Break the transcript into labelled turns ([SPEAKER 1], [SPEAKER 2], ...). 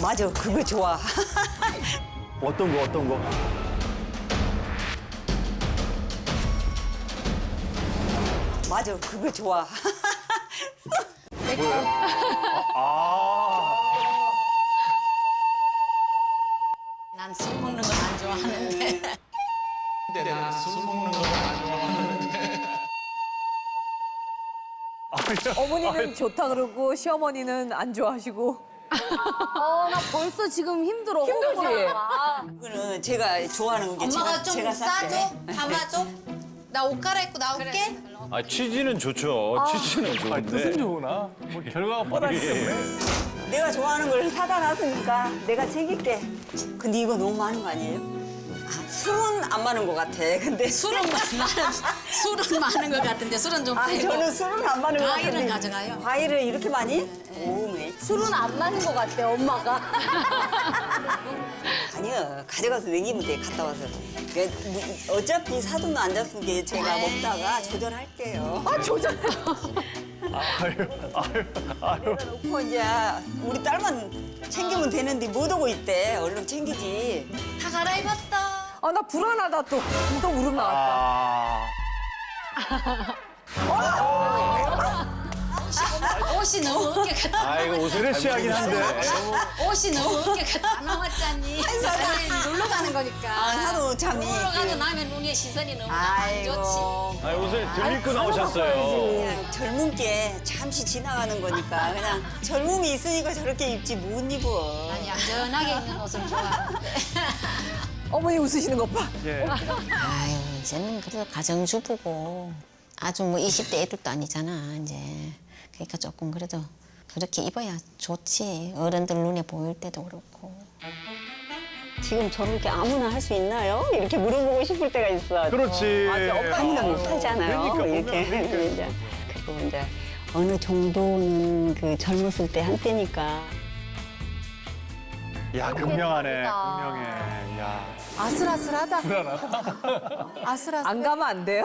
[SPEAKER 1] 맞아, 그거 좋아.
[SPEAKER 2] 어떤 거 어떤 거?
[SPEAKER 1] 맞아, 그거 좋아.
[SPEAKER 2] 아.
[SPEAKER 3] 난술 먹는 건안 좋아하는데.
[SPEAKER 4] 근데 난술 먹는 걸안 좋아하는데.
[SPEAKER 5] 어머니는 좋다 그러고 시어머니는 안 좋아하시고.
[SPEAKER 6] 어, 나 벌써 지금 힘들어.
[SPEAKER 5] 힘들지?
[SPEAKER 1] 그거는 제가 좋아하는 게
[SPEAKER 7] 엄마가
[SPEAKER 1] 제가,
[SPEAKER 7] 좀
[SPEAKER 1] 제가.
[SPEAKER 7] 싸줘? 담아줘? 나 옷 갈아입고 나올게?
[SPEAKER 8] 아 취지는 좋죠. 취지는
[SPEAKER 2] 아, 뜻은
[SPEAKER 8] 좋은데.
[SPEAKER 2] 좋으나 뭐 결과가 뻔하기
[SPEAKER 1] 내가 좋아하는 걸 사다 놨으니까 내가 챙길게. 근데 이거 너무 많은 거 아니에요? 아, 술은 안 많은 것 같아. 근데
[SPEAKER 3] 술은 많은, 술은 많은 것 같은데 술은 좀
[SPEAKER 1] 아,
[SPEAKER 3] 빼고.
[SPEAKER 1] 저는 술은 안 많은 것 같아.
[SPEAKER 3] 과일은 가져가요.
[SPEAKER 1] 과일을 이렇게 많이? 오, 네.
[SPEAKER 6] 술은 안 나는 것 같대, 엄마가.
[SPEAKER 1] 아니요, 가져가서 먹이면 돼, 갔다 와서. 그, 뭐, 어차피 사돈도 안 잡은 게 제가 먹다가 조절할게요.
[SPEAKER 5] 아, 조절.
[SPEAKER 2] 아유 아유 아유
[SPEAKER 1] 놓고 이제 우리 딸만 챙기면 되는데 못 오고 있대. 얼른 챙기지.
[SPEAKER 7] 다 갈아입었어.
[SPEAKER 5] 아, 나 불안하다 또. 또 울음 나왔다.
[SPEAKER 2] 아.
[SPEAKER 3] 옷이 너무 어깨 같다.
[SPEAKER 8] 아 이거 옷을
[SPEAKER 2] 드레시하긴 한데
[SPEAKER 3] 옷이 너무 같다. 안 나왔잖니. 아니, 놀러 가는 거니까.
[SPEAKER 1] 아, 사도 참이.
[SPEAKER 3] 놀러 가고
[SPEAKER 1] 그,
[SPEAKER 3] 나면 눈에 시선이 너무 안 좋지.
[SPEAKER 1] 아이고.
[SPEAKER 8] 아 옷을 들 입고 나오셨어요.
[SPEAKER 1] 그냥 젊은 게 잠시 지나가는 거니까 그냥 젊음이 있으니까 저렇게 입지 못 입어.
[SPEAKER 3] 아니, 안전하게 입는 옷을 좋아하는데.
[SPEAKER 5] 어머니 웃으시는 것 봐.
[SPEAKER 2] 예.
[SPEAKER 3] 아유, 이제는 그래도 가정주부고 아주 뭐 20대 애들도 아니잖아, 이제. 그러니까 조금 그래도 그렇게 입어야 좋지. 어른들 눈에 보일 때도 그렇고.
[SPEAKER 1] 지금 저렇게 아무나 할 수 있나요? 이렇게 물어보고 싶을 때가 있어.
[SPEAKER 2] 그렇지
[SPEAKER 1] 아무나 못 하잖아요.
[SPEAKER 2] 그러니까,
[SPEAKER 1] 이렇게.
[SPEAKER 2] 보면 그러니까.
[SPEAKER 1] 이제 그리고 이제 어느 정도는 그 젊었을 때 한때니까.
[SPEAKER 2] 야 극명하네. 극명해 야
[SPEAKER 6] 아슬아슬하다. 아슬아슬.
[SPEAKER 5] 안 가면 안 돼요?